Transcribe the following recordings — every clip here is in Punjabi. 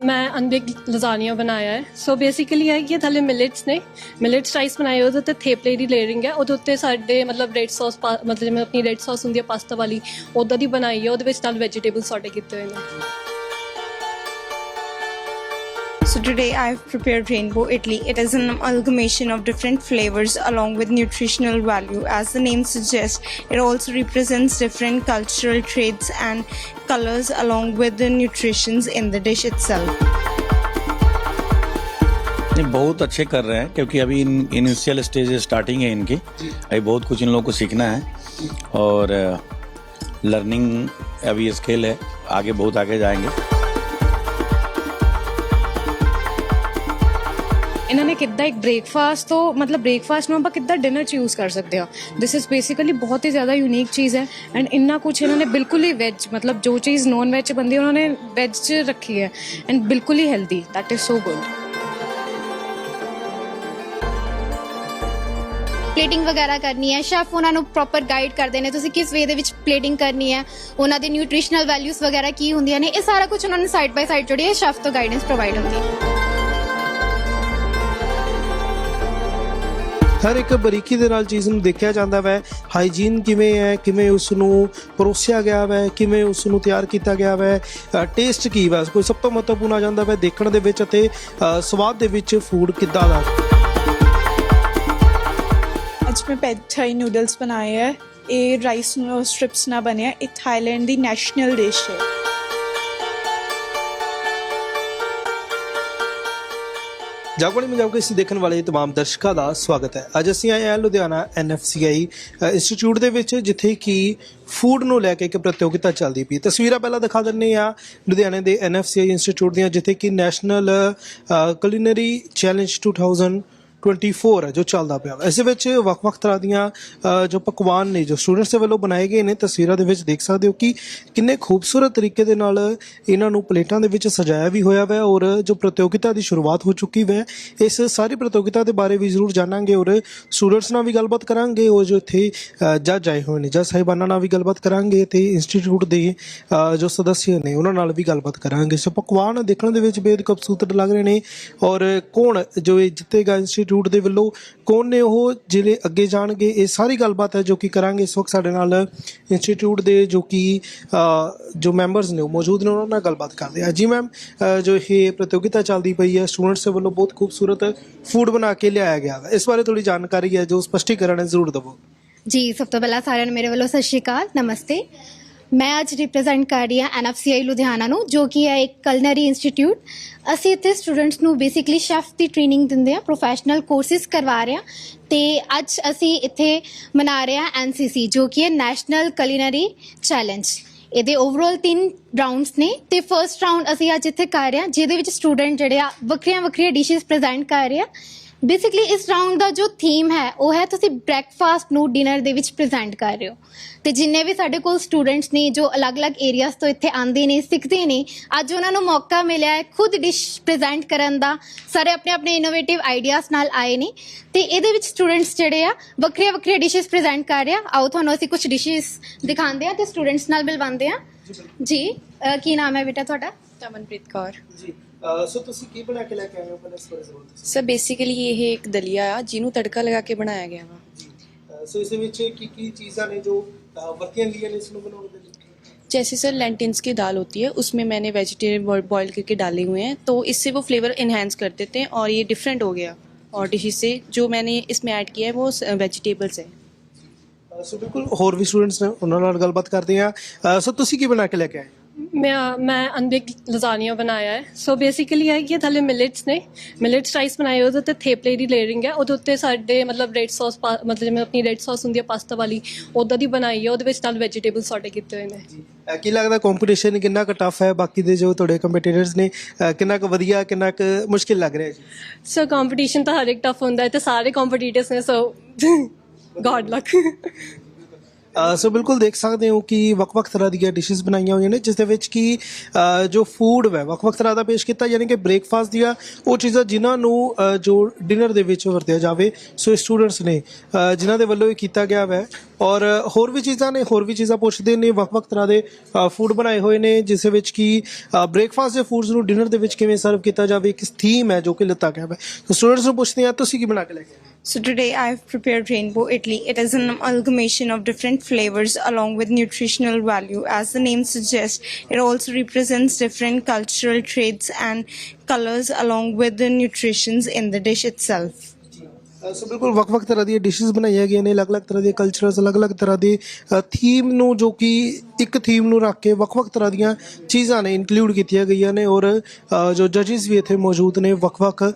ਮੈਂ ਅਨਬਿਕ ਲਜ਼ਾਨੀਆ ਬਣਾਇਆ ਹੈ। ਸੋ ਬੇਸਿਕਲੀ ਹੈ ਕਿ ਥੱਲੇ ਮਿਲਟਸ ਨੇ। ਮਿਲਟਸ ਰਾਈਸ ਬਣਾਏ, ਉਹਦੇ ਉੱਤੇ ਥੇਪਲੇ ਦੀ ਲੇਅਰਿੰਗ ਹੈ। ਉਹਦੇ ਉੱਤੇ ਸਾਡੇ ਮਤਲਬ ਰੈਡ ਸੌਸ ਮਤਲਬ ਜਿਵੇਂ ਆਪਣੀ ਰੈਡ ਸੌਸ ਹੁੰਦੀ ਹੈ ਪਾਸਤਾ ਵਾਲੀ ਉਦਾਂ ਦੀ ਬਣਾਈ ਹੈ। ਉਹਦੇ ਵਿੱਚ ਨਾਲ ਵੈਜੀਟੇਬਲ ਸੌਟੇ ਕੀਤੇ ਹੋਏ ਨੇ। So today I've prepared rainbow idli. It is an amalgamation of different flavors along with nutritional value. As the name suggests, it also represents different cultural traits and colors along with the nutritions in the dish itself. नहीं बहुत अच्छे कर रहे हैं क्योंकि अभी इनिशियल स्टेज स्टार्टिंग है इनकी अभी बहुत कुछ इन लोगों को सीखना है और लर्निंग अभी स्केल है आगे बहुत आगे जाएंगे ਇਹਨਾਂ ਨੇ ਕਿੱਦਾਂ ਇੱਕ ਬ੍ਰੇਕਫਾਸਟ ਤੋਂ, ਮਤਲਬ ਬ੍ਰੇਕਫਾਸਟ ਨੂੰ ਆਪਾਂ ਕਿੱਦਾਂ ਡਿਨਰ ਚ ਯੂਜ਼ ਕਰ ਸਕਦੇ ਹਾਂ? ਦਿਸ ਇਜ਼ ਬੇਸਿਕਲੀ ਬਹੁਤ ਹੀ ਜ਼ਿਆਦਾ ਯੂਨੀਕ ਚੀਜ਼ ਹੈ ਐਂਡ ਇੰਨਾ ਕੁਝ ਇਹਨਾਂ ਨੇ ਬਿਲਕੁਲ ਹੀ ਵੈਜ ਮਤਲਬ ਜੋ ਚੀਜ਼ ਨੋਨ ਵੈਜ ਚ ਬੰਦੀ ਉਹਨਾਂ ਨੇ ਵੈਜ ਚ ਰੱਖੀ ਹੈ ਐਂਡ ਬਿਲਕੁਲ ਹੀ healthy that is so good plating ਵਗੈਰਾ ਕਰਨੀ ਹੈ ਸ਼ੈਫ ਉਹਨਾਂ ਨੂੰ ਪ੍ਰੋਪਰ ਗਾਈਡ ਕਰਦੇ ਨੇ, ਤੁਸੀਂ ਕਿਸ ਵੇ ਦੇ ਵਿੱਚ ਪਲੇਟਿੰਗ ਕਰਨੀ ਹੈ, ਉਹਨਾਂ ਦੇ ਨਿਊਟ੍ਰੀਸ਼ਨਲ ਵੈਲਿਊਜ਼ ਵਗੈਰਾ ਕੀ ਹੁੰਦੀਆਂ ਨੇ, ਇਹ ਸਾਰਾ ਕੁਝ ਉਹਨਾਂ ਨੂੰ ਸਾਈਡ ਬਾਈ ਸਾਈਡ ਜਿਹੜੀ ਹੈ ਸ਼ੈਫ ਤੋਂ ਗਾਈਡੈਂਸ ਪ੍ਰੋਵਾਈਡ ਹੁੰਦੀ ਹੈ। ਹਰ ਇੱਕ ਬਰੀਕੀ ਦੇ ਨਾਲ ਚੀਜ਼ ਨੂੰ ਦੇਖਿਆ ਜਾਂਦਾ ਵੈ। ਹਾਈਜੀਨ ਕਿਵੇਂ ਹੈ, ਕਿਵੇਂ ਉਸ ਨੂੰ ਪਰੋਸਿਆ ਗਿਆ ਵੈ, ਕਿਵੇਂ ਉਸ ਨੂੰ ਤਿਆਰ ਕੀਤਾ ਗਿਆ ਵੈ। ਟੇਸਟ ਕੀ ਵੈ? ਕੋਈ ਸਭ ਤੋਂ ਮਹੱਤਵਪੂਰਨ ਆ ਜਾਂਦਾ ਵੈ ਦੇਖਣ ਦੇ ਵਿੱਚ ਅਤੇ ਸਵਾਦ ਦੇ ਵਿੱਚ ਫੂਡ ਕਿੱਦਾਂ ਦਾ? ਅੱਜ ਮੈਂ ਪੈਡ ਥਾਈ ਨੂਡਲਸ ਬਣਾਏ ਹੈ। ਇਹ ਰਾਈਸ ਸਟ੍ਰਿਪਸ ਨਾਲ ਬਣਿਆ। ਇਹ ਥਾਈਲੈਂਡ ਦੀ ਨੈਸ਼ਨਲ ਡਿਸ਼ ਹੈ। ਜਾਗਵਾਨੀ ਪੰਜਾਬ ਕੇ ਸੀ ਦੇਖਣ ਵਾਲੇ तमाम ਦਰਸ਼ਕਾਂ ਦਾ ਸਵਾਗਤ ਹੈ ਅੱਜ ਅਸੀਂ ਆਏ ਹਾਂ ਲੁਧਿਆਣਾ ਐਨਐਫਸੀਆਈ ਇੰਸਟੀਚਿਊਟ ਦੇ ਵਿੱਚ ਜਿੱਥੇ ਕਿ ਫੂਡ ਨੂੰ ਲੈ ਕੇ ਇੱਕ ਪ੍ਰਤੀਯੋਗਿਤਾ ਚੱਲਦੀ ਪਈ ਹੈ। ਤਸਵੀਰਾਂ ਪਹਿਲਾਂ ਦਿਖਾ ਦਿੰਨੇ ਆ ਲੁਧਿਆਣੇ ਦੇ ਐਨਐਫਸੀਆਈ ਇੰਸਟੀਚਿਊਟ ਦੀਆਂ ਜਿੱਥੇ ਕਿ ਨੈਸ਼ਨਲ ਕੁਲਿਨਰੀ ਚੈਲੰਜ 2024 ਹੈ ਜੋ ਚੱਲਦਾ ਪਿਆ ਵਾ। ਇਸ ਵਿੱਚ ਵੱਖ-ਵੱਖ ਤਰ੍ਹਾਂ ਦੀਆਂ ਅ, ਜੋ ਪਕਵਾਨ ਨੇ ਜੋ ਸਟੂਡੈਂਟਸ ਦੇ ਵੱਲੋਂ ਬਣਾਏ ਗਏ ਨੇ ਤਸਵੀਰਾਂ ਦੇ ਵਿੱਚ ਦੇਖ ਸਕਦੇ ਹੋ ਕਿ ਕਿੰਨੇ ਖੂਬਸੂਰਤ ਤਰੀਕੇ ਦੇ ਨਾਲ ਇਹਨਾਂ ਨੂੰ ਪਲੇਟਾਂ ਦੇ ਵਿੱਚ ਸਜਾਇਆ ਵੀ ਹੋਇਆ ਵੈ ਔਰ ਜੋ ਪ੍ਰਤੀਯੋਗਿਤਾ ਦੀ ਸ਼ੁਰੂਆਤ ਹੋ ਚੁੱਕੀ ਵੈ ਇਸ ਸਾਰੀ ਪ੍ਰਤੀਯੋਗਿਤਾ ਦੇ ਬਾਰੇ ਵੀ ਜ਼ਰੂਰ ਜਾਣਾਂਗੇ ਔਰ ਸਟੂਡੈਂਟਸ ਨਾਲ ਵੀ ਗੱਲਬਾਤ ਕਰਾਂਗੇ ਉਹ ਜੋ ਇੱਥੇ ਅ, ਜੱਜ ਆਏ ਹੋਏ ਨੇ ਜੱਜ ਸਾਹਿਬਾਨਾਂ ਨਾਲ ਵੀ ਗੱਲਬਾਤ ਕਰਾਂਗੇ ਤੇ ਇੰਸਟੀਚਿਊਟ ਦੇ ਅ, ਜੋ ਸਦੱਸਿਆ ਨੇ ਉਹਨਾਂ ਨਾਲ ਵੀ ਗੱਲਬਾਤ ਕਰਾਂਗੇ ਸੋ ਪਕਵਾਨ ਦੇਖਣ ਦੇ ਵਿੱਚ ਬੇहद ਖੂਬਸੂਰਤ ਲੱਗ ਰਹੇ ਨੇ ਔਰ ਕੌਣ ਜੋ ਇਹ ਜਿੱਤੇਗਾ ਇੰਸਟੀਚਿਊਟ ਦੇ ਵੱਲੋਂ ਕੌਣ ਨੇ ਉਹ ਜਿਹੜੇ ਅੱਗੇ ਜਾਣਗੇ, ਇਹ ਸਾਰੀ ਗੱਲਬਾਤ ਹੈ ਜੋ ਕਿ ਕਰਾਂਗੇ ਇਸ ਵਕਤ ਸਾਡੇ ਨਾਲ ਇੰਸਟੀਚਿਊਟ ਦੇ ਜੋ ਕਿ ਜੋ ਮੈਂਬਰਸ ਨੇ ਉਹ ਮੌਜੂਦ ਨੇ, ਉਹਨਾਂ ਨਾਲ ਗੱਲਬਾਤ ਕਰਦੇ ਆ ਜੀ ਮੈਮ ਜੋ ਇਹ ਪ੍ਰਤੀਯੋਗਿਤਾ ਚੱਲਦੀ ਪਈ ਹੈ ਸਟੂਡੈਂਟਸ ਦੇ ਵੱਲੋਂ ਬਹੁਤ ਖੂਬਸੂਰਤ ਫੂਡ ਬਣਾ ਕੇ ਲਿਆਇਆ ਗਿਆ ਹੈ। ਇਸ ਬਾਰੇ ਥੋੜੀ ਜਾਣਕਾਰੀ ਹੈ ਜੋ ਸਪਸ਼ਟੀਕਰਨ ਹੈ, ਜ਼ਰੂਰ ਦਿਵੋ। ਜੀ, ਸਭ ਤੋਂ ਪਹਿਲਾਂ ਸਾਰਿਆਂ ਨੂੰ ਮੇਰੇ ਵੱਲੋਂ ਸਤਿ ਸ਼੍ਰੀ ਅਕਾਲ, ਨਮਸਤੇ। ਮੈਂ ਅੱਜ ਰਿਪਰੈਜ਼ੈਂਟ ਕਰ ਰਹੀ ਹਾਂ ਐਨਐਫਸੀਆਈ ਲੁਧਿਆਣਾ ਨੂੰ, ਜੋ ਕਿ ਹੈ ਇੱਕ ਕਲਨਰੀ ਇੰਸਟੀਚਿਊਟ ਅਸੀਂ ਇੱਥੇ ਸਟੂਡੈਂਟਸ ਨੂੰ ਬੇਸਿਕਲੀ ਸ਼ੈਫ ਦੀ ਟ੍ਰੇਨਿੰਗ ਦਿੰਦੇ ਹਾਂ ਪ੍ਰੋਫੈਸ਼ਨਲ ਕੋਰਸਿਸ ਕਰਵਾ ਰਹੇ ਹਾਂ। ਤੇ ਅੱਜ ਅਸੀਂ ਇੱਥੇ ਮਨਾ ਰਹੇ ਹਾਂ ਐਨਸੀਸੀ ਜੋ ਕਿ ਹੈ ਨੈਸ਼ਨਲ ਕੁਲਿਨਰੀ ਚੈਲੰਜ ਇਹਦੇ ਓਵਰਆਲ ਤਿੰਨ ਰਾਉਂਡਸ ਨੇ। ਤੇ ਫਰਸਟ ਰਾਉਂਡ ਅਸੀਂ ਅੱਜ ਇੱਥੇ ਕਰ ਰਹੇ ਹਾਂ, ਜਿਹਦੇ ਵਿੱਚ ਸਟੂਡੈਂਟ ਜਿਹੜੇ ਆ ਵੱਖਰੀਆਂ ਵੱਖਰੀਆਂ ਡਿਸ਼ਸ ਪ੍ਰੈਜ਼ੈਂਟ ਕਰ ਰਹੇ ਆ। ਬੇਸਿਕਲੀ ਇਸ ਰਾਉਂਡ ਦਾ ਜੋ ਥੀਮ ਹੈ ਉਹ ਹੈ ਤੁਸੀਂ ਬ੍ਰੈਕਫਾਸਟ ਨੂੰ ਡਿਨਰ ਦੇ ਵਿੱਚ ਪ੍ਰੈਜ਼ੈਂਟ ਕਰ ਰਹੇ ਹੋ। ਤੇ ਜਿੰਨੇ ਵੀ ਸਾਡੇ ਕੋਲ ਸਟੂਡੈਂਟਸ ਨੇ ਜੋ ਅਲੱਗ-ਅਲੱਗ ਏਰੀਆਜ਼ ਤੋਂ ਇੱਥੇ ਆਉਂਦੇ ਨੇ ਸਿੱਖਦੇ ਨੇ ਅੱਜ ਉਹਨਾਂ ਨੂੰ ਮੌਕਾ ਮਿਲਿਆ ਹੈ ਖੁਦ ਡਿਸ਼ ਪ੍ਰੈਜ਼ੈਂਟ ਕਰਨ ਦਾ। ਸਾਰੇ ਆਪਣੇ ਆਪਣੇ ਇਨੋਵੇਟਿਵ ਆਈਡੀਆਜ਼ ਨਾਲ ਆਏ ਨੇ। ਤੇ ਇਹਦੇ ਵਿੱਚ ਸਟੂਡੈਂਟਸ ਜਿਹੜੇ ਆ ਵੱਖਰੀਆਂ ਵੱਖਰੀਆਂ ਡਿਸ਼ਸ ਪ੍ਰੈਜ਼ੈਂਟ ਕਰ ਰਹੇ ਆ। ਆਓ ਤੁਹਾਨੂੰ ਅਸੀਂ ਕੁਝ ਡਿਸ਼ਸ ਦਿਖਾਉਂਦੇ ਆ ਤੇ ਸਟੂਡੈਂਟਸ ਨਾਲ ਮਿਲਵਾਉਂਦੇ ਆ ਜੀ ਅਹ ਕੀ ਨਾਮ ਹੈ ਬੇਟਾ ਤੁਹਾਡਾ? ਤਮਨਪ੍ਰੀਤ ਕੌਰ। ਜੀ। ਸੋ ਤੁਸੀਂ ਕੀ ਬਣਾ ਕੇ ਲੈ ਕੇ ਆਏ ਹੋ ਪਹਿਲਾਂ ਇਸ ਬਾਰੇ ਜ਼ਰੂਰ ਦੱਸੋ ਸਰ ਬੇਸਿਕਲੀ ਇਹ ਇੱਕ ਦਲੀਆ ਆ ਜਿਹਨੂੰ ਤੜਕਾ ਲਗਾ ਕੇ ਬਣਾਇਆ ਗਿਆ ਵਾ ਅ, ਸੋ ਇਸ ਦੇ ਵਿੱਚ ਕੀ ਕੀ ਚੀਜ਼ਾਂ ਨੇ ਜੋ ਅ, ਵਰਤੀਆਂ ਗਈਆਂ ਨੇ ਇਸ ਨੂੰ ਬਣਾਉਣ ਦੇ ਲਈ जैसे सर लेंटिन्स की दाल होती है उसमें मैंने वेजिटेबल बॉईल करके डाले हुए हैं तो इससे वो फ्लेवर इन्हेंस कर देते हैं और ये डिफरेंट हो गया और डिशेज से जो मैंने इसमें ऐड किया है वो वेजिटेबल्स है ਅ, ਸੋ ਬਿਲਕੁਲ ਹੋਰ ਵੀ ਸਟੂਡੈਂਟਸ ਨੇ ਉਹਨਾਂ ਨਾਲ ਗੱਲਬਾਤ ਕਰਦੇ ਆ ਸੋ ਤੁਸੀਂ ਕੀ ਬਣਾ ਕੇ ਲੈ ਕੇ ਆਏ ਮੈਂ ਮੈਂ ਅਨਬਿਕ ਲਜ਼ਾਨੀਆ ਬਣਾਇਆ ਹੈ। ਸੋ ਬੇਸਿਕਲੀ ਹੈ ਕਿ ਥੱਲੇ ਮਿਲਟਸ ਨੇ। ਮਿਲਟਸ ਰਾਈਸ ਬਣਾਏ ਉਹਦੇ ਉੱਤੇ ਥੇਪਲੇ ਦੀ ਲੇਅਰਿੰਗ ਹੈ। ਉਹਦੇ ਉੱਤੇ ਸਾਡੇ ਮਤਲਬ ਰੈਡ ਸੌਸ ਮਤਲਬ ਜਿਵੇਂ ਆਪਣੀ ਰੈਡ ਸੌਸ ਹੁੰਦੀ ਹੈ ਪਾਸਤਾ ਵਾਲੀ ਉਦਾਂ ਦੀ ਬਣਾਈ ਹੈ। ਉਹਦੇ ਵਿੱਚ ਨਾਲ ਵੈਜੀਟੇਬਲ ਸੌਟੇ ਕੀਤੇ ਹੋਏ ਨੇ। ਕੀ ਲੱਗਦਾ ਕੰਪੀਟੀਸ਼ਨ ਕਿੰਨਾ ਕੁ ਟਫ ਹੈ? ਬਾਕੀ ਦੇ ਜੋ ਤੁਹਾਡੇ ਕੰਪੀਟੀਟਰਸ ਨੇ ਕਿੰਨਾ ਕੁ ਵਧੀਆ ਕਿੰਨਾ ਕੁ ਮੁਸ਼ਕਿਲ ਲੱਗ ਰਿਹਾ ਜੀ? ਸੋ ਕੰਪੀਟੀਸ਼ਨ ਤਾਂ ਹਰ ਇੱਕ ਟਫ ਹੁੰਦਾ ਹੈ ਤੇ ਸਾਰੇ ਕੰਪੀਟੀਟਰਸ ਨੇ ਸੋ ਗॉड ਲੱਕ ਸੋ ਬਿਲਕੁਲ ਦੇਖ ਸਕਦੇ ਹੋ ਕਿ ਵੱਖ-ਵੱਖ ਤਰ੍ਹਾਂ ਦੀਆਂ ਡਿਸ਼ਸ ਬਣਾਈਆਂ ਹੋਈਆਂ ਨੇ, ਜਿਸ ਦੇ ਵਿੱਚ ਕਿ ਜੋ ਫੂਡ ਹੈ ਵੱਖ-ਵੱਖ ਤਰ੍ਹਾਂ ਦਾ ਪੇਸ਼ ਕੀਤਾ, ਯਾਨੀ ਕਿ ਬ੍ਰੇਕਫਾਸਟ ਦੀਆਂ ਉਹ ਚੀਜ਼ਾਂ ਜਿਨ੍ਹਾਂ ਨੂੰ ਜੋ ਡਿਨਰ ਦੇ ਵਿੱਚ ਵਰਤਿਆ ਜਾਵੇ ਸੋ ਸਟੂਡੈਂਟਸ ਨੇ ਜਿਨ੍ਹਾਂ ਦੇ ਵੱਲੋਂ ਇਹ ਕੀਤਾ ਗਿਆ ਹੈ ਔਰ ਹੋਰ ਵੀ ਚੀਜ਼ਾਂ ਨੇ, ਹੋਰ ਵੀ ਚੀਜ਼ਾਂ ਪੁੱਛਦੇ ਨੇ, ਵੱਖ-ਵੱਖ ਤਰ੍ਹਾਂ ਦੇ ਫੂਡ ਬਣਾਏ ਹੋਏ ਨੇ, ਜਿਸ ਵਿੱਚ ਕਿ ਬ੍ਰੇਕਫਾਸਟ ਦੇ ਫੂਡਸ ਨੂੰ ਡਿਨਰ ਦੇ ਵਿੱਚ ਕਿਵੇਂ ਸਰਵ ਕੀਤਾ ਜਾਵੇ, ਇੱਕ ਥੀਮ ਹੈ ਜੋ ਕਿ ਲਿੱਤਾ ਗਿਆ ਹੈ ਸੋ ਸਟੂਡੈਂਟਸ ਨੂੰ ਪੁੱਛਦੇ ਆ ਤੁਸੀਂ ਕੀ ਬਣਾ ਕੇ ਲੈ ਕੇ ਆਏ? So today I've prepared rainbow Italy. It is an amalgamation of different flavors along with nutritional value. As the name suggests, it also represents different cultural traits and colors along with the nutritions in the dish itself. ਅ, ਸੋ ਬਿਲਕੁਲ ਵੱਖ-ਵੱਖ ਤਰ੍ਹਾਂ ਦੀਆਂ ਡਿਸ਼ਸ ਬਣਾਈਆਂ ਗਈਆਂ ਨੇ ਅਲੱਗ-ਅਲੱਗ ਤਰ੍ਹਾਂ ਦੇ ਕਲਚਰਸ ਅਲੱਗ-ਅਲੱਗ ਤਰ੍ਹਾਂ ਦੇ ਥੀਮ ਨੂੰ ਜੋ ਕਿ ਇੱਕ ਥੀਮ ਨੂੰ ਰੱਖ ਕੇ ਵੱਖ-ਵੱਖ ਤਰ੍ਹਾਂ ਦੀਆਂ ਚੀਜ਼ਾਂ ਨੇ ਇਨਕਲੂਡ ਕੀਤੀਆਂ ਗਈਆਂ ਨੇ ਔਰ ਅ, ਜੋ ਜੱਜਿਸ ਵੀ ਇੱਥੇ ਮੌਜੂਦ ਨੇ ਵੱਖ-ਵੱਖ ਅ,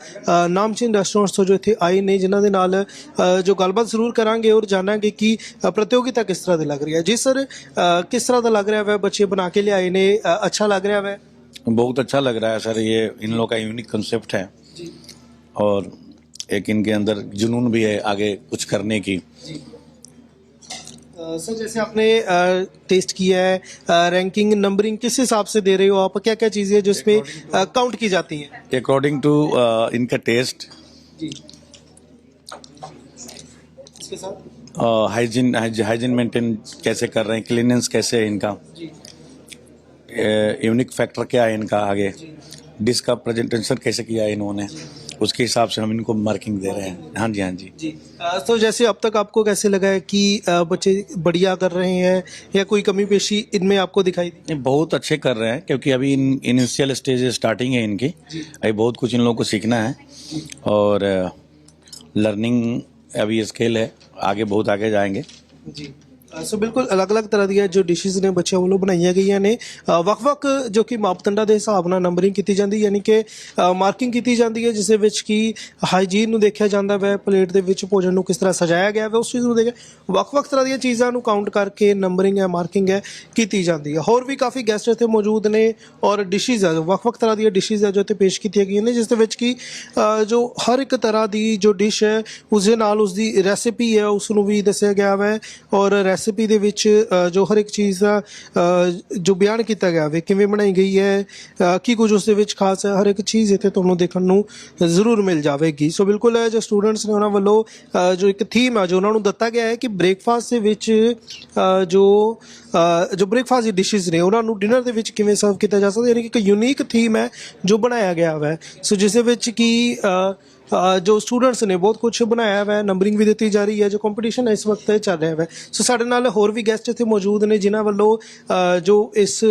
ਨਾਮਚੀਨ ਰੈਸਟੋਰੈਂਟਸ ਤੋਂ ਜੋ ਇੱਥੇ ਆਏ ਨੇ ਜਿਨ੍ਹਾਂ ਦੇ ਨਾਲ ਅ, ਜੋ ਗੱਲਬਾਤ ਜ਼ਰੂਰ ਕਰਾਂਗੇ ਔਰ ਜਾਣਾਂਗੇ ਕਿ ਅ, ਪ੍ਰਤੀਯੋਗਿਤਾ ਕਿਸ ਤਰ੍ਹਾਂ ਦੀ ਲੱਗ ਰਹੀ ਹੈ ਜੀ ਸਰ ਅ, ਕਿਸ ਤਰ੍ਹਾਂ ਦਾ ਲੱਗ ਰਿਹਾ ਹੈ ਬੱਚੇ ਬਣਾ ਕੇ ਲਿਆਏ ਨੇ ਅ, ਅੱਛਾ ਲੱਗ ਰਿਹਾ ਹੈ बहुत अच्छा लग रहा है सर ये इन लोग का यूनिक कंसेप्ट है और एक इनके अंदर जुनून भी है आगे कुछ करने की। सर जैसे आपने टेस्ट किया है रैंकिंग नंबरिंग किस हिसाब से दे रहे हो आप? क्या क्या चीज़ें जो इसमें काउंट की जाती हैं? अकॉर्डिंग टू इनका टेस्ट। हाइजीन हाइजीन मेंटेन कैसे कर रहे हैं? क्लीनेंस कैसे है इनका? यूनिक फैक्टर क्या है इनका आगे? डिश का प्रेजेंटेशन कैसे किया है इन्होंने? उसके हिसाब से हम इनको मार्किंग दे रहे हैं। हाँ जी हाँ जी। जी। तो जैसे अब तक आपको कैसे लगा है कि बच्चे बढ़िया कर रहे हैं या कोई कमी पेशी इनमें आपको दिखाई दी? बहुत अच्छे कर रहे हैं क्योंकि अभी इन इनिशियल स्टेज स्टार्टिंग है इनकी। अभी बहुत कुछ इन लोगों को सीखना है। और लर्निंग अभी स्केल है आगे बहुत आगे जाएँगे। ਅ, ਸੋ ਬਿਲਕੁਲ ਅਲੱਗ-ਅਲੱਗ ਤਰ੍ਹਾਂ ਦੀਆਂ ਜੋ ਡਿਸ਼ਸ ਨੇ ਬੱਚਿਆਂ ਵੱਲੋਂ ਬਣਾਈਆਂ ਗਈਆਂ ਨੇ। ਵੱਖ-ਵੱਖ ਜੋ ਕਿ ਮਾਪਦੰਡਾਂ ਦੇ ਹਿਸਾਬ ਨਾਲ ਨੰਬਰਿੰਗ ਕੀਤੀ ਜਾਂਦੀ, ਯਾਨੀ ਕਿ ਮਾਰਕਿੰਗ ਕੀਤੀ ਜਾਂਦੀ ਹੈ, ਜਿਸ ਦੇ ਵਿੱਚ ਕਿ ਹਾਈਜੀਨ ਨੂੰ ਦੇਖਿਆ ਜਾਂਦਾ ਹੈ ਪਲੇਟ ਦੇ ਵਿੱਚ ਭੋਜਨ ਨੂੰ ਕਿਸ ਤਰ੍ਹਾਂ ਸਜਾਇਆ ਗਿਆ ਹੈ ਉਸ ਚੀਜ਼ ਨੂੰ ਦੇਖਿਆ। ਵੱਖ-ਵੱਖ ਤਰ੍ਹਾਂ ਦੀਆਂ ਚੀਜ਼ਾਂ ਨੂੰ ਕਾਊਂਟ ਕਰਕੇ ਨੰਬਰਿੰਗ ਹੈ ਮਾਰਕਿੰਗ ਹੈ, ਕੀਤੀ ਜਾਂਦੀ ਹੈ। ਹੋਰ ਵੀ ਕਾਫੀ ਗੈਸਟ ਇੱਥੇ ਮੌਜੂਦ ਨੇ ਔਰ ਡਿਸ਼ਸ ਹੈ, ਵੱਖ-ਵੱਖ ਤਰ੍ਹਾਂ ਦੀਆਂ ਡਿਸ਼ਸ ਹੈ ਜੋ ਇੱਥੇ ਪੇਸ਼ ਕੀਤੀਆਂ ਗਈਆਂ ਨੇ, ਜਿਸ ਦੇ ਵਿੱਚ ਕਿ ਜੋ ਹਰ ਇੱਕ ਤਰ੍ਹਾਂ ਦੀ ਜੋ ਡਿਸ਼ ਹੈ ਉਸ ਦੇ ਨਾਲ ਉਸ ਦੀ ਰੈਸਿਪੀ ਹੈ ਉਸ ਨੂੰ ਵੀ ਦੱਸਿਆ ਗਿਆ ਹੈ ਔਰ ਰੈਸ ਰੈਸਪੀ ਦੇ ਵਿੱਚ ਅ, ਜੋ ਹਰ ਇੱਕ ਚੀਜ਼ ਦਾ ਅ, ਜੋ ਬਿਆਨ ਕੀਤਾ ਗਿਆ ਵੇ ਕਿਵੇਂ ਬਣਾਈ ਗਈ ਹੈ ਅ, ਕੀ ਕੁਝ ਉਸ ਦੇ ਵਿੱਚ ਖਾਸ ਹੈ ਹਰ ਇੱਕ ਚੀਜ਼ ਇੱਥੇ ਤੁਹਾਨੂੰ ਦੇਖਣ ਨੂੰ ਜ਼ਰੂਰ ਮਿਲ ਜਾਵੇਗੀ। ਸੋ ਬਿਲਕੁਲ ਇਹ ਜੋ ਸਟੂਡੈਂਟਸ ਨੇ ਉਹਨਾਂ ਵੱਲੋਂ ਅ, ਜੋ ਇੱਕ ਥੀਮ ਹੈ ਜੋ ਉਹਨਾਂ ਨੂੰ ਦਿੱਤਾ ਗਿਆ ਹੈ ਕਿ ਬ੍ਰੇਕਫਾਸਟ ਦੇ ਵਿੱਚ ਅ, ਜੋ ਅ, ਜੋ ਬ੍ਰੇਕਫਾਸਟ ਦੀ ਡਿਸ਼ਿਸ ਨੇ ਉਹਨਾਂ ਨੂੰ ਡਿਨਰ ਦੇ ਵਿੱਚ ਕਿਵੇਂ ਸਰਵ ਕੀਤਾ ਜਾ ਸਕਦਾ ਯਾਨੀ ਕਿ ਇੱਕ ਯੂਨੀਕ ਥੀਮ ਹੈ ਜੋ ਬਣਾਇਆ ਗਿਆ ਹੈ ਸੋ ਜਿਸ ਦੇ ਵਿੱਚ ਕਿ ਅ, ਜੋ ਸਟੂਡੈਂਟਸ ਨੇ, ਬਹੁਤ ਕੁਝ ਬਣਾਇਆ ਹੋਇਆ ਹੈ ਨੰਬਰਿੰਗ ਵੀ ਦਿੱਤੀ ਜਾ ਰਹੀ ਹੈ, ਜੋ ਕੰਪੀਟੀਸ਼ਨ ਇਸ ਵਕਤ ਚੱਲ ਰਿਹਾ ਹੈ ਸੋ ਸਾਡੇ ਨਾਲ ਹੋਰ ਵੀ ਗੈਸਟ ਇੱਥੇ ਮੌਜੂਦ ਨੇ, ਜਿਨ੍ਹਾਂ ਵੱਲੋਂ ਜੋ ਇਸ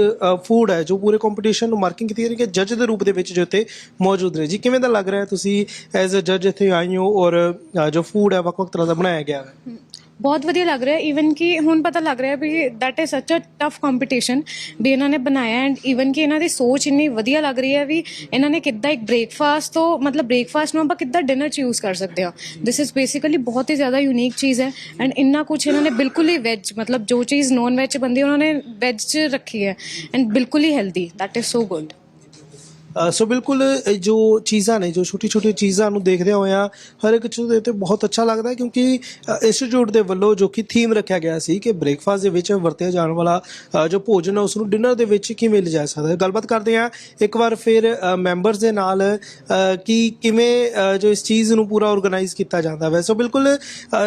ਫੂਡ ਹੈ, ਜੋ ਪੂਰੇ ਕੰਪੀਟੀਸ਼ਨ ਨੂੰ ਮਾਰਕਿੰਗ ਕੀਤੀ ਜਾ ਰਹੀ ਹੈ ਜੱਜ ਦੇ ਰੂਪ ਦੇ ਵਿੱਚ ਜੋ ਇੱਥੇ ਮੌਜੂਦ ਨੇ। ਜੀ, ਕਿਵੇਂ ਦਾ ਲੱਗ ਰਿਹਾ ਤੁਸੀਂ ਐਜ਼ ਅ ਜੱਜ ਇੱਥੇ ਆਏ ਹੋ ਔਰ ਜੋ ਫੂਡ ਹੈ, ਵੱਖ-ਵੱਖ ਤਰ੍ਹਾਂ ਦਾ ਬਣਾਇਆ ਗਿਆ ਹੈ? ਬਹੁਤ ਵਧੀਆ ਲੱਗ ਰਿਹਾ ਈਵਨ ਕਿ ਹੁਣ ਪਤਾ ਲੱਗ ਰਿਹਾ ਵੀ ਦੈਟ ਇਜ਼ ਸੱਚ ਅ ਟਫ ਕੰਪੀਟੀਸ਼ਨ ਵੀ ਇਹਨਾਂ ਨੇ ਬਣਾਇਆ ਐਂਡ ਈਵਨ ਕਿ ਇਹਨਾਂ ਦੀ ਸੋਚ ਇੰਨੀ ਵਧੀਆ ਲੱਗ ਰਹੀ ਹੈ ਵੀ ਇਹਨਾਂ ਨੇ ਕਿੱਦਾਂ ਇੱਕ ਬ੍ਰੇਕਫਾਸਟ ਤੋਂ ਮਤਲਬ ਬ੍ਰੇਕਫਾਸਟ ਨੂੰ ਆਪਾਂ ਕਿੱਦਾਂ ਡਿਨਰ ਚ ਯੂਜ਼ ਕਰ ਸਕਦੇ ਹਾਂ। ਦਿਸ ਇਜ਼ ਬੇਸਿਕਲੀ ਬਹੁਤ ਹੀ ਜ਼ਿਆਦਾ ਯੂਨੀਕ ਚੀਜ਼ ਹੈ ਐਂਡ ਇੰਨਾ ਕੁਝ ਇਹਨਾਂ ਨੇ ਬਿਲਕੁਲ ਹੀ ਵੈਜ ਮਤਲਬ ਜੋ ਚੀਜ਼ ਨੌਨ ਵੈਜ ਬੰਦੀ ਉਹਨਾਂ ਨੇ ਵੈਜ ਚ ਰੱਖੀ ਹੈ ਐਂਡ ਬਿਲਕੁਲ ਹੀ healthy that is so good so ਬਿਲਕੁਲ ਜੋ ਚੀਜ਼ਾਂ ਨੇ, ਜੋ ਛੋਟੀ ਛੋਟੀ ਚੀਜ਼ਾਂ ਨੂੰ ਦੇਖਦੇ ਹੋਇਆ ਹਰ ਇੱਕ ਚੀਜ਼ ਦੇ ਉੱਤੇ ਬਹੁਤ ਅੱਛਾ ਲੱਗਦਾ ਹੈ ਕਿਉਂਕਿ ਇੰਸਟੀਚਿਊਟ ਦੇ ਵੱਲੋਂ ਜੋ ਕਿ ਥੀਮ ਰੱਖਿਆ ਗਿਆ ਸੀ ਕਿ ਬ੍ਰੇਕਫਾਸਟ ਦੇ ਵਿੱਚ ਵਰਤਿਆ ਜਾਣ ਵਾਲਾ ਜੋ ਭੋਜਨ ਹੈ ਉਸ ਨੂੰ ਡਿਨਰ ਦੇ ਵਿੱਚ ਕਿਵੇਂ ਲਿਜਾ ਸਕਦਾ ਹੈ। ਗੱਲਬਾਤ ਕਰਦੇ ਹਾਂ ਇੱਕ ਵਾਰ ਫਿਰ ਮੈਂਬਰਸ ਦੇ ਨਾਲ ਕਿ ਕਿਵੇਂ ਜੋ ਇਸ ਚੀਜ਼ ਨੂੰ ਪੂਰਾ ਆਰਗੇਨਾਈਜ਼ ਕੀਤਾ ਜਾਂਦਾ ਹੈ ਸੋ ਬਿਲਕੁਲ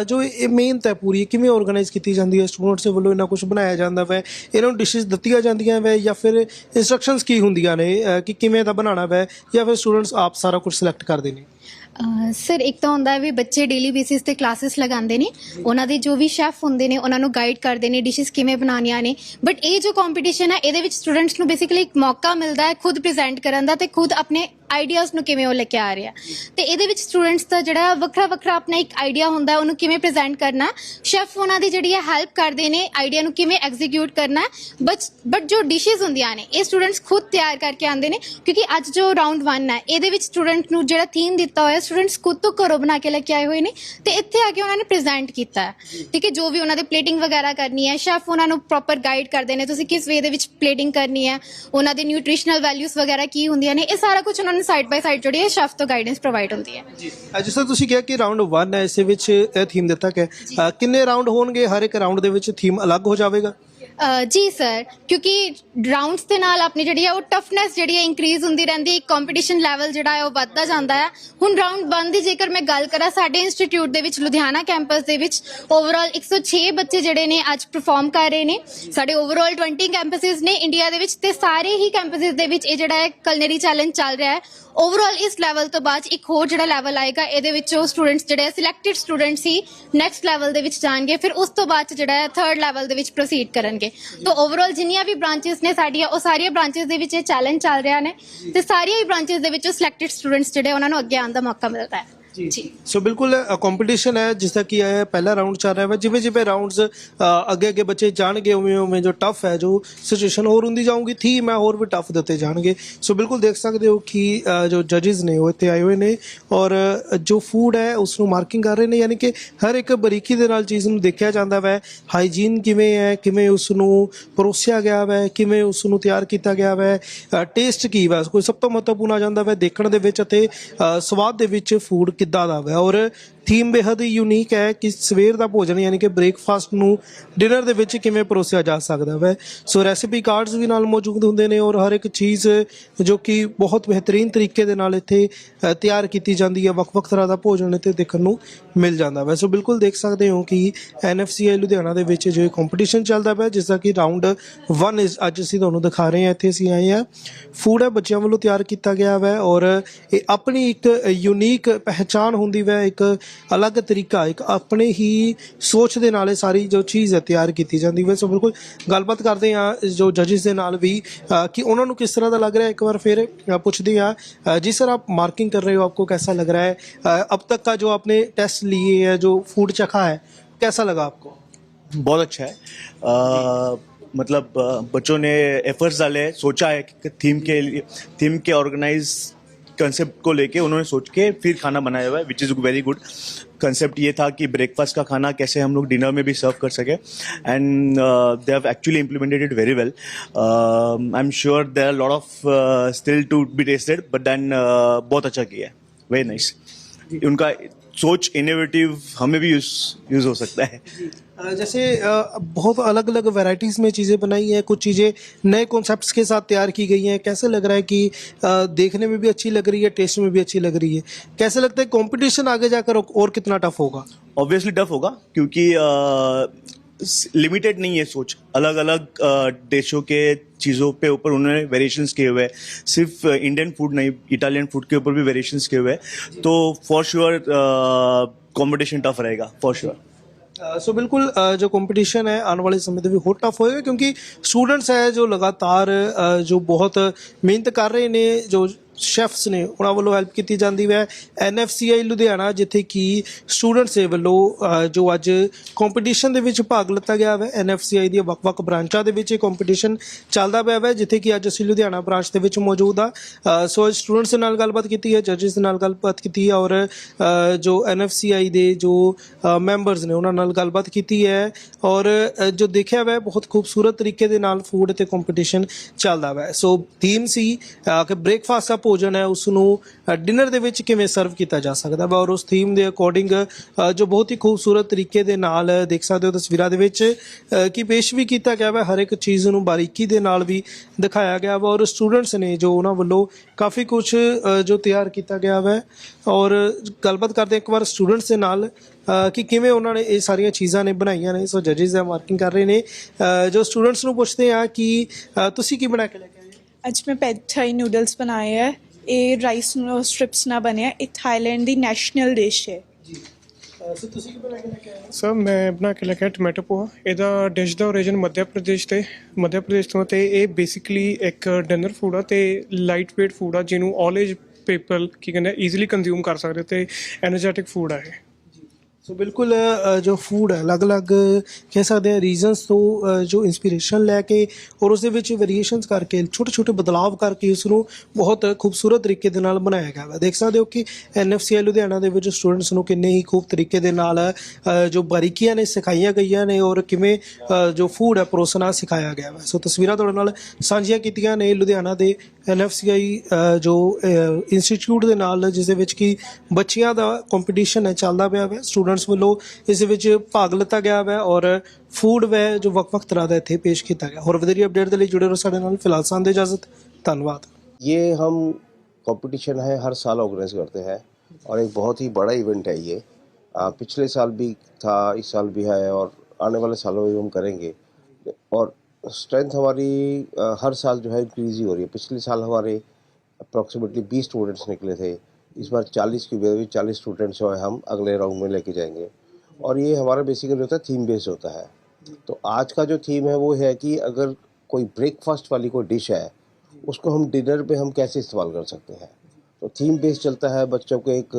ਜੋ ਇਹ ਮਿਹਨਤ ਹੈ ਪੂਰੀ ਕਿਵੇਂ ਆਰਗੇਨਾਈਜ਼ ਕੀਤੀ ਜਾਂਦੀ ਹੈ? ਸਟੂਡੈਂਟਸ ਦੇ ਵੱਲੋਂ ਇਹਨਾਂ ਕੁਝ ਬਣਾਇਆ ਜਾਂਦਾ ਹੈ ਇਹਨਾਂ ਨੂੰ ਡਿਸ਼ਸ ਦਿੱਤੀਆਂ ਜਾਂਦੀਆਂ ਹੈ ਜਾਂ ਫਿਰ ਇਨਸਟਰਕਸ਼ਨਸ ਕੀ ਹੁੰਦੀਆਂ ਨੇ? ਕਿ ਕਿਵੇਂ ਦਾ ਬਣਾਉਣਾ ਹੈ ਜਾਂ ਫਿਰ ਸਟੂਡੈਂਟਸ ਆਪ ਸਾਰਾ ਕੁਝ ਸਿਲੈਕਟ ਕਰਦੇ ਨੇ? ਸਰ ਇੱਕ ਤਾਂ ਹੁੰਦਾ ਹੈ ਵੀ ਬੱਚੇ ਡੇਲੀ ਬੇਸਿਸ ਤੇ ਕਲਾਸਿਸ ਲਗਾਉਂਦੇ ਨੇ। ਉਹਨਾਂ ਦੇ ਜੋ ਵੀ ਸ਼ੈਫ ਹੁੰਦੇ ਨੇ ਉਹਨਾਂ ਨੂੰ ਗਾਈਡ ਕਰਦੇ ਨੇ ਡਿਸ਼ਸ ਕਿਵੇਂ ਬਣਾਉਣੀਆਂ ਨੇ। ਬਟ ਇਹ ਜੋ ਕੰਪੀਟੀਸ਼ਨ ਹੈ ਇਹਦੇ ਵਿੱਚ ਸਟੂਡੈਂਟਸ ਨੂੰ ਬੇਸਿਕਲੀ ਇੱਕ ਮੌਕਾ ਮਿਲਦਾ ਹੈ ਖੁਦ ਪ੍ਰੈਜ਼ੈਂਟ ਕਰਨ ਦਾ ਤੇ ਖੁਦ ਆਪਣੇ ਆਈਡੀਆਜ਼ ਨੂੰ ਕਿਵੇਂ ਉਹ ਲੈ ਕੇ ਆ ਰਿਹਾ। ਤੇ ਇਹਦੇ ਵਿੱਚ ਸਟੂਡੈਂਟਸ ਦਾ ਜਿਹੜਾ ਵੱਖਰਾ ਵੱਖਰਾ ਆਪਣਾ ਇੱਕ ਆਈਡੀਆ ਹੁੰਦਾ ਹੈ, ਉਹਨੂੰ ਕਿਵੇਂ ਪ੍ਰੈਜ਼ੈਂਟ ਕਰਨਾ। ਸ਼ੈਫ ਉਹਨਾਂ ਦੀ ਜਿਹੜੀ ਹੈ ਹੈਲਪ ਕਰਦੇ ਨੇ ਆਈਡੀਆ ਨੂੰ ਕਿਵੇਂ ਐਗਜ਼ੀਕਿਊਟ ਕਰਨਾ। ਬਟ ਬਟ ਜੋ ਡਿਸ਼ਸ ਹੁੰਦੀਆਂ ਨੇ ਇਹ ਸਟੂਡੈਂਟਸ ਖੁਦ ਤਿਆਰ ਕਰਕੇ ਆਉਂਦੇ ਨੇ ਕਿਉਂਕਿ ਅੱਜ ਜੋ ਰਾਉਂਡ 1 ਹੈ ਇਹਦੇ ਵਿੱਚ ਸਟੂਡੈਂਟ ਨੂੰ ਜਿਹੜਾ ਥੀਮ ਦਿੱਤਾ ਹੋਇਆ ਸਟੂਡੈਂਟਸ ਖੁਦ ਤੋਂ ਘਰੋਂ ਬਣਾ ਕੇ ਲੈ ਕੇ ਆਏ ਹੋਏ ਨੇ ਤੇ ਇੱਥੇ ਆ ਕੇ ਉਹਨਾਂ ਨੇ ਪ੍ਰੈਜ਼ੈਂਟ ਕੀਤਾ ਹੈ। ਠੀਕ ਹੈ ਜੋ ਵੀ ਉਹਨਾਂ ਦੇ ਪਲੇਟਿੰਗ ਵਗੈਰਾ ਕਰਨੀ ਹੈ ਸ਼ੈਫ ਉਹਨਾਂ ਨੂੰ ਪ੍ਰੋਪਰ ਗਾਈਡ ਕਰਦੇ ਨੇ ਤੁਸੀਂ ਕਿਸ ਵੇ ਦੇ ਵਿੱਚ ਪਲੇਟਿੰਗ ਕਰਨੀ ਹੈ ਉਹਨਾਂ ਦੇ ਨਿਊਟ੍ਰੀਸ਼ਨਲ ਵੈਲਿਊਜ਼ ਵਗੈਰਾ ਕੀ ਹੁੰਦੀਆਂ ਨੇ ਇਹ ਸਾਰਾ ਕੁਝ ਉਹਨਾਂ ਨੂੰ ਸਾਈਡ ਬਾਈ ਸਾਈਡ ਜਿਹੜੀ ਹੈ ਸ਼ੈਫ ਤੋਂ ਗਾਈਡੈਂਸ ਪ੍ਰੋਵਾਈਡ ਹੁੰਦੀ ਹੈ। ਅ, ਜਿਸ ਤਰ੍ਹਾਂ ਤੁਸੀਂ ਕਿਹਾ ਕਿ ਰਾਉਂਡ 1 ਹੈ ਇਸੇ ਵਿੱਚ ਇਹ ਥੀਮ ਦਿੱਤਾ ਗਿਆ ਹੈ। ਅ, ਕਿੰਨੇ ਰਾਉਂਡ ਹੋਣਗੇ? ਹਰ ਇੱਕ ਰਾਉਂਡ ਦੇ ਵਿੱਚ ਥੀਮ ਅਲੱਗ ਹੋ ਜਾਵੇਗਾ? ਜੀ ਸਰ ਕਿਉਂਕਿ ਰਾਉਂਡਸ ਦੇ ਨਾਲ ਆਪਣੀ ਜਿਹੜੀ ਹੈ ਉਹ ਟਫਨੈਸ ਜਿਹੜੀ ਹੈ ਇਨਕਰੀਜ਼ ਹੁੰਦੀ ਰਹਿੰਦੀ ਹੈ ਕੰਪੀਟੀਸ਼ਨ ਲੈਵਲ ਜਿਹੜਾ ਹੈ ਉਹ ਵੱਧਦਾ ਜਾਂਦਾ ਹੈ। ਹੁਣ ਰਾਉਂਡ 1 ਦੀ ਜੇਕਰ ਮੈਂ ਗੱਲ ਕਰਾਂ ਸਾਡੇ ਇੰਸਟੀਚਿਊਟ ਦੇ ਵਿੱਚ, ਲੁਧਿਆਣਾ ਕੈਂਪਸ ਦੇ ਵਿੱਚ ਓਵਰਆਲ 106 ਬੱਚੇ ਜਿਹੜੇ ਨੇ ਅੱਜ ਪਰਫਾਰਮ ਕਰ ਰਹੇ ਨੇ। ਸਾਡੇ ਓਵਰਆਲ 20 ਕੈਂਪਸਿਸ ਨੇ ਇੰਡੀਆ ਦੇ ਵਿੱਚ ਤੇ ਸਾਰੇ ਹੀ ਕੈਂਪਸਿਸ ਦੇ ਵਿੱਚ ਇਹ ਜਿਹੜਾ ਹੈ ਕਲਨਰੀ ਚੈਲੰਜ ਚੱਲ ਰਿਹਾ ਹੈ। ਓਵਰਆਲ ਇਸ ਲੈਵਲ ਤੋਂ ਬਾਅਦ ਇੱਕ ਹੋਰ ਜਿਹੜਾ ਲੈਵਲ ਆਏਗਾ, ਇਹਦੇ ਵਿੱਚ ਉਹ ਸਟੂਡੈਂਟਸ ਜਿਹੜੇ ਸਿਲੈਕਟਿਡ ਸਟੂਡੈਂਟਸ ਹੀ ਨੈਕਸਟ ਲੈਵਲ ਦੇ ਵਿੱਚ ਜਾਣਗੇ। ਫਿਰ ਉਸ ਤੋਂ ਬਾਅਦ 'ਚ ਜਿਹੜਾ ਹੈ ਥਰਡ ਲੈਵਲ ਦੇ ਵਿੱਚ ਪ੍ਰੋਸੀਡ ਕਰਨਗੇ। ਤਾਂ ਓਵਰਆਲ ਜਿੰਨੀਆਂ ਵੀ ਬ੍ਰਾਂਚਸ ਨੇ ਸਾਡੀਆਂ, ਉਹ ਸਾਰੀਆਂ ਬ੍ਰਾਂਚਸ ਦੇ ਵਿੱਚ ਇਹ ਚੈਲੰਜ ਚੱਲ ਰਿਹਾ ਨੇ। ਤੇ ਸਾਰੀਆਂ ਹੀ ਬ੍ਰਾਂਚਸ ਦੇ ਵਿੱਚ ਸਿਲੈਕਟਡ ਸਟੂਡੈਂਟਸ ਜਿਹੜੇ ਉਹਨਾਂ ਨੂੰ ਅੱਗੇ ਆਉਣ ਦਾ ਮੌਕਾ ਮਿਲਦਾ ਹੈ। ਜੀ। ਸੋ ਬਿਲਕੁਲ ਕੰਪੀਟੀਸ਼ਨ ਹੈ ਜਿਸ ਦਾ ਕੀ ਹੈ ਪਹਿਲਾ ਰਾਉਂਡ ਚੱਲ ਰਿਹਾ ਹੈ ਜਿਵੇਂ ਜਿਵੇਂ ਰਾਉਂਡਸ ਅੱਗੇ ਅੱਗੇ ਬੱਚੇ ਜਾਣਗੇ ਉਵੇਂ ਉਵੇਂ ਜੋ ਟਫ ਹੈ ਜੋ ਸਿਚੁਏਸ਼ਨ ਹੋਰ ਹੁੰਦੀ ਜਾਊਗੀ ਥੀਮ ਹੈ ਹੋਰ ਵੀ ਟਫ ਦਿੱਤੇ ਜਾਣਗੇ। ਸੋ ਬਿਲਕੁਲ ਦੇਖ ਸਕਦੇ ਹੋ ਕਿ ਜੋ ਜੱਜਸ ਨੇ ਉਹ ਇੱਥੇ ਆਏ ਹੋਏ ਨੇ। ਔਰ ਜੋ ਫੂਡ ਹੈ ਉਸ ਨੂੰ ਮਾਰਕਿੰਗ ਕਰ ਰਹੇ ਨੇ ਯਾਨੀ ਕਿ ਹਰ ਇੱਕ ਬਰੀਕੀ ਦੇ ਨਾਲ ਚੀਜ਼ ਨੂੰ ਦੇਖਿਆ ਜਾਂਦਾ ਹੈ ਹਾਈਜੀਨ ਕਿਵੇਂ ਹੈ ਕਿਵੇਂ ਉਸ ਨੂੰ ਪਰੋਸਿਆ ਗਿਆ ਹੈ ਕਿਵੇਂ ਉਸ ਨੂੰ ਤਿਆਰ ਕੀਤਾ ਗਿਆ ਹੈ ਟੇਸਟ ਕੀ ਹੈ ਕੋਈ ਸਭ ਤੋਂ ਮਹੱਤਵਪੂਰਨ ਆ ਜਾਂਦਾ ਹੈ ਦੇਖਣ ਦੇ ਵਿੱਚ ਅਤੇ ਸਵਾਦ ਦੇ ਵਿੱਚ ਫੂਡ ਕਿੱਦਾਂ ਦਾ ਹੈ ਔਰ ਥੀਮ ਬੇहद ਹੀ ਯੂਨੀਕ ਹੈ ਕਿ ਸਵੇਰ ਦਾ ਭੋਜਨ ਯਾਨੀ ਕਿ ਬ੍ਰੇਕਫਾਸਟ ਨੂੰ ਡਿਨਰ ਦੇ ਵਿੱਚ ਕਿਵੇਂ ਪਰੋਸਿਆ ਜਾ ਸਕਦਾ ਹੈ ਸੋ ਰੈਸਿਪੀ ਕਾਰਡਸ ਵੀ ਨਾਲ ਮੌਜੂਦ ਹੁੰਦੇ ਨੇ ਔਰ ਹਰ ਇੱਕ ਚੀਜ਼ ਜੋ ਕਿ ਬਹੁਤ ਬਿਹਤਰੀਨ ਤਰੀਕੇ ਦੇ ਨਾਲ ਇੱਥੇ ਤਿਆਰ ਕੀਤੀ ਜਾਂਦੀ ਹੈ। ਵੱਖ-ਵੱਖ ਤਰ੍ਹਾਂ ਦਾ ਭੋਜਨ ਇੱਥੇ ਦੇਖਣ ਨੂੰ ਮਿਲ ਜਾਂਦਾ ਹੈ ਸੋ ਬਿਲਕੁਲ ਦੇਖ ਸਕਦੇ ਹੋ ਕਿ ਐਨਐਫਸੀਆਈ ਲੁਧਿਆਣਾ ਦੇ ਵਿੱਚ ਜੋ ਕੰਪੀਟੀਸ਼ਨ ਚੱਲਦਾ ਪਿਆ, ਜਿਸ ਦਾ ਕਿ ਰਾਉਂਡ 1 ਇਸ ਅੱਜ ਅਸੀਂ ਤੁਹਾਨੂੰ ਦਿਖਾ ਰਹੇ ਹਾਂ। ਇੱਥੇ ਅਸੀਂ ਆਏ ਹਾਂ। ਫੂਡ ਹੈ, ਬੱਚਿਆਂ ਵੱਲੋਂ ਤਿਆਰ ਕੀਤਾ ਗਿਆ ਹੈ ਔਰ ਇਹ ਆਪਣੀ ਇੱਕ ਯੂਨੀਕ ਪਹਿਚਾਨ ਹੁੰਦੀ ਹੈ ਇੱਕ ਅਲੱਗ ਤਰੀਕਾ ਇੱਕ ਆਪਣੇ ਹੀ ਸੋਚ ਦੇ ਨਾਲ ਇਹ ਸਾਰੀ ਜੋ ਚੀਜ਼ ਹੈ ਤਿਆਰ ਕੀਤੀ ਜਾਂਦੀ ਹੈ ਸੋ ਬਿਲਕੁਲ ਗੱਲਬਾਤ ਕਰਦੇ ਹਾਂ ਜੋ ਜੱਜਸ ਦੇ ਨਾਲ ਵੀ ਅ, ਕਿ ਉਹਨਾਂ ਨੂੰ ਕਿਸ ਤਰ੍ਹਾਂ ਦਾ ਲੱਗ ਰਿਹਾ ਹੈ ਇੱਕ ਵਾਰ ਫਿਰ ਅ, ਪੁੱਛਦੇ ਹਾਂ अ, जी सर आप मार्किंग कर रहे हो आपको कैसा लग रहा है अ, अब तक का जो आपने टेस्ट लिए है जो फूड चखा है कैसा लगा आपको बहुत अच्छा है अ, मतलब अ, बच्चों ने एफर्ट्स डाले हैं सोचा है कि थीम के लिए थीम के ऑर्गेनाइज कंसेप्ट को लेके उन्होंने सोच के फिर खाना बनाया हुआ है which is very good concept ये था कि ब्रेकफास्ट का खाना, कैसे हम लोग डिनर में भी सर्व कर सके. And they have actually implemented it very well I am sure there lot of still to be tested but then बहुत अच्छा किया है. वेरी नाइस उनका सोच इनोवेटिव हमें भी यूज़ यूज़ हो सकता है। जैसे बहुत अलग अलग वैरायटीज में चीज़ें बनाई हैं कुछ चीज़ें नए कॉन्सेप्ट्स के साथ तैयार की गई हैं। कैसे लग रहा है कि देखने में भी अच्छी लग रही है टेस्ट में भी अच्छी लग रही है? कैसे लगता है कंपटीशन आगे जाकर और कितना टफ होगा? ऑब्वियसली टफ होगा क्योंकि लिमिटेड नहीं है सोच। अलग अलग देशों के चीज़ों पे ऊपर उन्होंने वेरिएशंस किए हुए हैं। सिर्फ़ इंडियन फ़ूड नहीं इटालियन फ़ूड के ऊपर भी वेरिएशंस किए हुए हैं। तो फॉर श्योर कॉम्पिटिशन टफ रहेगा फॉर श्योर सो बिल्कुल जो कंपटीशन है, आने वाले समय में भी हो टफ होएगा, क्योंकि स्टूडेंट्स है जो लगातार जो बहुत मेहनत कर रहे हैं, जो ਸ਼ੈਫਸ ਨੇ ਉਹਨਾਂ ਵੱਲੋਂ ਹੈਲਪ ਕੀਤੀ ਜਾਂਦੀ ਹੈ। ਐਨਐਫਸੀਆਈ ਲੁਧਿਆਣਾ ਜਿੱਥੇ ਕਿ ਸਟੂਡੈਂਟਸ ਦੇ ਵੱਲੋਂ ਜੋ ਅੱਜ ਕੰਪੀਟੀਸ਼ਨ ਦੇ ਵਿੱਚ ਭਾਗ ਲਿੱਤਾ ਗਿਆ ਹੈ ਐਨਐਫਸੀਆਈ ਦੀਆਂ ਵੱਖ-ਵੱਖ ਬ੍ਰਾਂਚਾਂ ਦੇ ਵਿੱਚ ਇਹ ਕੰਪੀਟੀਸ਼ਨ ਚੱਲਦਾ ਪਿਆ ਹੈ ਜਿੱਥੇ ਕਿ ਅੱਜ ਅਸੀਂ ਲੁਧਿਆਣਾ ਬ੍ਰਾਂਚ ਦੇ ਵਿੱਚ ਮੌਜੂਦ ਆ ਅ, ਸੋ ਸਟੂਡੈਂਟਸ ਦੇ ਨਾਲ ਗੱਲਬਾਤ ਕੀਤੀ ਹੈ ਜੱਜਸ ਦੇ ਨਾਲ ਗੱਲਬਾਤ ਕੀਤੀ ਹੈ ਔਰ ਅ, ਜੋ ਐਨਐਫਸੀਆਈ ਦੇ ਜੋ ਮੈਂਬਰਸ ਨੇ ਉਹਨਾਂ ਨਾਲ ਗੱਲਬਾਤ ਕੀਤੀ ਹੈ ਔਰ ਜੋ ਦੇਖਿਆ ਹੋਇਆ ਹੈ, ਬਹੁਤ ਖੂਬਸੂਰਤ ਤਰੀਕੇ ਦੇ ਨਾਲ ਫੂਡ ਤੇ ਕੰਪੀਟੀਸ਼ਨ ਚੱਲਦਾ ਹੈ ਸੋ ਥੀਮ ਸੀ ਕਿ ਬ੍ਰੇਕਫਾਸਟ ਦਾ ਭੋਜਨ ਹੈ ਉਸ ਨੂੰ ਡਿਨਰ ਦੇ ਵਿੱਚ ਕਿਵੇਂ ਸਰਵ ਕੀਤਾ ਜਾ ਸਕਦਾ ਹੈ ਔਰ ਉਸ ਥੀਮ ਦੇ ਅਕੋਰਡਿੰਗ ਜੋ ਬਹੁਤ ਹੀ ਖੂਬਸੂਰਤ ਤਰੀਕੇ ਦੇ ਨਾਲ ਦੇਖ ਸਕਦੇ ਹੋ ਤਸਵੀਰਾਂ ਦੇ ਵਿੱਚ ਕਿ ਪੇਸ਼ ਵੀ ਕੀਤਾ ਗਿਆ ਹੈ ਹਰ ਇੱਕ ਚੀਜ਼ ਨੂੰ ਬਾਰੀਕੀ ਦੇ ਨਾਲ ਵੀ ਦਿਖਾਇਆ ਗਿਆ ਵਾ ਔਰ ਸਟੂਡੈਂਟਸ ਨੇ ਜੋ ਉਹਨਾਂ ਵੱਲੋਂ ਕਾਫੀ ਕੁਝ ਜੋ ਤਿਆਰ ਕੀਤਾ ਗਿਆ ਹੈ ਔਰ ਗੱਲਬਾਤ ਕਰਦੇ ਇੱਕ ਵਾਰ ਸਟੂਡੈਂਟਸ ਦੇ ਨਾਲ ਕਿ ਕਿਵੇਂ ਉਹਨਾਂ ਨੇ ਇਹ ਸਾਰੀਆਂ ਚੀਜ਼ਾਂ ਨੇ ਬਣਾਈਆਂ ਨੇ, ਸੋ ਜੱਜਸ ਦਾ ਮਾਰਕਿੰਗ ਕਰ ਰਹੇ ਨੇ ਜੋ ਸਟੂਡੈਂਟਸ ਨੂੰ ਪੁੱਛਦੇ ਆ ਕਿ ਤੁਸੀਂ ਕੀ ਬਣਾ ਕੇ ਲੈ ਕੇ ਅੱਜ ਮੈਂ ਪੈਡ ਥਾਈ ਨੂਡਲਸ ਬਣਾਏ ਹੈ ਇਹ ਰਾਈਸ ਸਟ੍ਰਿਪਸ ਨਾ ਬਣਿਆ। ਇਹ ਥਾਈਲੈਂਡ ਦੀ ਨੈਸ਼ਨਲ ਡਿਸ਼ ਹੈ। ਸਰ ਮੈਂ ਬਣਾ ਕੇ ਲੈ ਕੇ ਟੋਮੈਟੋ ਪੋਹਾ। ਇਹਦਾ ਡਿਸ਼ ਦਾ origin ਮੱਧ ਪ੍ਰਦੇਸ਼ ਤੇ। ਮੱਧ ਪ੍ਰਦੇਸ਼ ਤੋਂ ਤੇ ਇਹ ਬੇਸਿਕਲੀ ਇੱਕ ਡਿਨਰ ਫੂਡ ਆ ਤੇ ਲਾਈਟ weight ਫੂਡ ਆ ਜਿਹਨੂੰ ਆਲ ਏਜ ਪੀਪਲ ਕੀ ਕਹਿੰਦੇ ਈਜ਼ੀਲੀ ਕੰਜ਼ਿਊਮ ਕਰ ਸਕਦੇ ਤੇ ਐਨਰਜੈਟਿਕ ਫੂਡ ਆ ਇਹ। ਸੋ ਬਿਲਕੁਲ ਜੋ ਫੂਡ ਹੈ, ਅਲੱਗ-ਅਲੱਗ ਕਹਿ ਸਕਦੇ ਹਾਂ ਰੀਜ਼ਨਸ ਤੋਂ ਜੋ ਇਨਸਪੀਰੇਸ਼ਨ ਲੈ ਕੇ ਔਰ ਉਸ ਦੇ ਵਿੱਚ ਵੇਰੀਏਸ਼ਨਸ ਕਰਕੇ, ਛੋਟੇ-ਛੋਟੇ ਬਦਲਾਵ ਕਰਕੇ ਇਸ ਨੂੰ ਬਹੁਤ ਖੂਬਸੂਰਤ ਤਰੀਕੇ ਦੇ ਨਾਲ ਬਣਾਇਆ ਗਿਆ ਹੈ ਦੇਖ ਸਕਦੇ ਹੋ ਕਿ ਐਨਐਫਸੀਆਈ ਲੁਧਿਆਣਾ ਦੇ ਵਿੱਚ ਸਟੂਡੈਂਟਸ ਨੂੰ ਕਿੰਨੇ ਹੀ ਖੂਬ ਤਰੀਕੇ ਦੇ ਨਾਲ ਜੋ ਬਾਰੀਕੀਆਂ ਨੇ ਸਿਖਾਈਆਂ ਗਈਆਂ ਨੇ ਔਰ ਕਿਵੇਂ ਜੋ ਫੂਡ ਹੈ, ਪਰੋਸਣਾ ਸਿਖਾਇਆ ਗਿਆ ਹੈ ਸੋ ਤਸਵੀਰਾਂ ਤੁਹਾਡੇ ਨਾਲ ਸਾਂਝੀਆਂ ਕੀਤੀਆਂ ਨੇ ਲੁਧਿਆਣਾ ਦੇ ਐਨਐਫਸੀਆਈ ਜੋ ਇੰਸਟੀਚਿਊਟ ਦੇ ਨਾਲ ਜਿਸ ਦੇ ਵਿੱਚ ਕਿ ਬੱਚਿਆਂ ਦਾ ਕੰਪੀਟੀਸ਼ਨ ਹੈ ਚੱਲਦਾ ਪਿਆ ਹੈ ਸਟੂਡੈਂਟਸ ਵੱਲੋਂ ਇਸ ਦੇ ਵਿੱਚ ਭਾਗ ਲਿੱਤਾ ਗਿਆ ਹੈ ਔਰ ਫੂਡ ਵੈ ਜੋ ਵੱਖ-ਵੱਖ ਤਰ੍ਹਾਂ ਦਾ ਇੱਥੇ ਪੇਸ਼ ਕੀਤਾ ਗਿਆ ਹੋਰ ਵਧੇਰੀ ਅਪਡੇਟ ਦੇ ਲਈ ਜੁੜੇ ਰਹੋ ਸਾਡੇ ਨਾਲ ਫਿਲਹਾਲ ਸੰਦੇ ਇਜਾਜ਼ਤ ਧੰਨਵਾਦ ये हम कंपटीशन है हर साल ऑर्गेनाइज करते हैं और एक बहुत ही बड़ा इवेंट है ये आ, पिछले साल भी था इस साल भी है और आने वाले सालों में भी हम करेंगे और स्ट्रेंथ हमारी हर साल जो है इंक्रीज ही हो रही है। पिछले साल हमारे अप्रॉक्सीमेटली 20 स्टूडेंट्स निकले थे। इस बार 40 की भी 40 स्टूडेंट्स जो है हम अगले राउंड में लेके जाएँगे। और ये हमारा बेसिकली होता है थीम बेस्ड होता है। तो आज का जो थीम है वो है कि अगर कोई ब्रेकफास्ट वाली कोई डिश है, उसको हम डिनर पे हम कैसे इस्तेमाल कर सकते हैं? तो थीम बेस्ड चलता है बच्चों को एक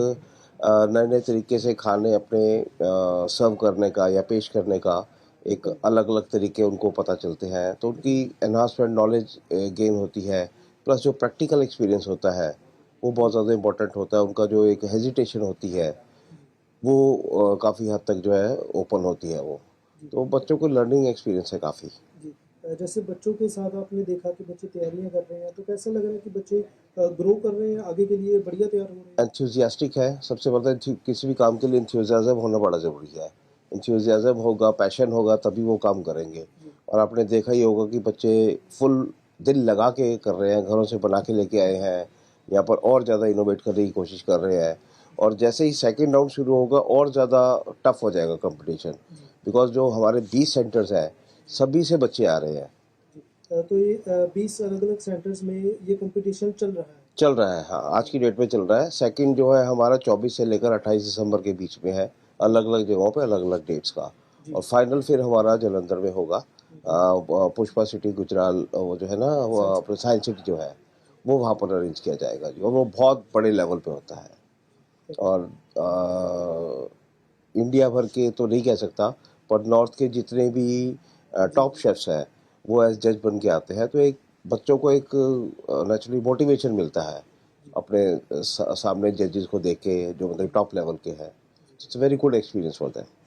नए नए तरीके से खाने, अपने सर्व करने का या पेश करने का। एक अलग अलग तरीके उनको पता चलते हैं। तो उनकी एनहांसमेंट नॉलेज गेन होती है प्लस जो प्रैक्टिकल एक्सपीरियंस होता है वो बहुत ज़्यादा इंपॉर्टेंट होता है। उनका जो एक हेजिटेशन होती है वो काफ़ी हद तक जो है ओपन होती है वो। तो बच्चों को लर्निंग एक्सपीरियंस है काफ़ी। जैसे बच्चों के साथ आपने देखा कि बच्चे तैयारियाँ कर रहे हैं तो कैसा लग रहा है कि बच्चे ग्रो कर रहे हैं आगे के लिए बढ़िया तैयार हो रहे हैं? एंथ्यूजियास्टिक है। सबसे पहले तो किसी भी काम के लिए इंथ्यूजियाज्म होना बड़ा ज़रूरी है। इंथ्यूजियाज्म होगा पैशन होगा तभी वो काम करेंगे। और आपने देखा ही होगा कि बच्चे फुल दिल लगा के कर रहे हैं घरों से बना के लेके आए हैं यहाँ पर और ज़्यादा इनोवेट करने की कोशिश कर रहे हैं। और जैसे ही सेकेंड राउंड शुरू होगा और ज़्यादा टफ हो जाएगा कंपटीशन बिकॉज़ जो हमारे बीस सेंटर्स हैं सभी से बच्चे आ रहे हैं। तो ये बीस अलग अलग सेंटर्स में ये कंपटीशन चल रहा है? चल रहा है हाँ आज की डेट में चल रहा है। सेकंड जो है हमारा 24 से लेकर 28 दिसंबर के बीच में है। अलग अलग जगहों पे अलग अलग डेट्स का और फाइनल फिर हमारा जलंधर में होगा। पुष्पा सिटी गुजराल वो जो है ना वो साइंस सिटी जो है वो वहाँ पर अरेंज किया जाएगा जी। और वो बहुत बड़े लेवल पे होता है। और अ, इंडिया भर के तो नहीं कह सकता पर नॉर्थ के जितने भी टॉप शेफ्स हैं वो एज जज बन के आते हैं तो एक बच्चों को एक नेचुरली मोटिवेशन मिलता है अपने सामने जजेस को देख के जो मतलब टॉप लेवल के हैं। it's a very good experience for them.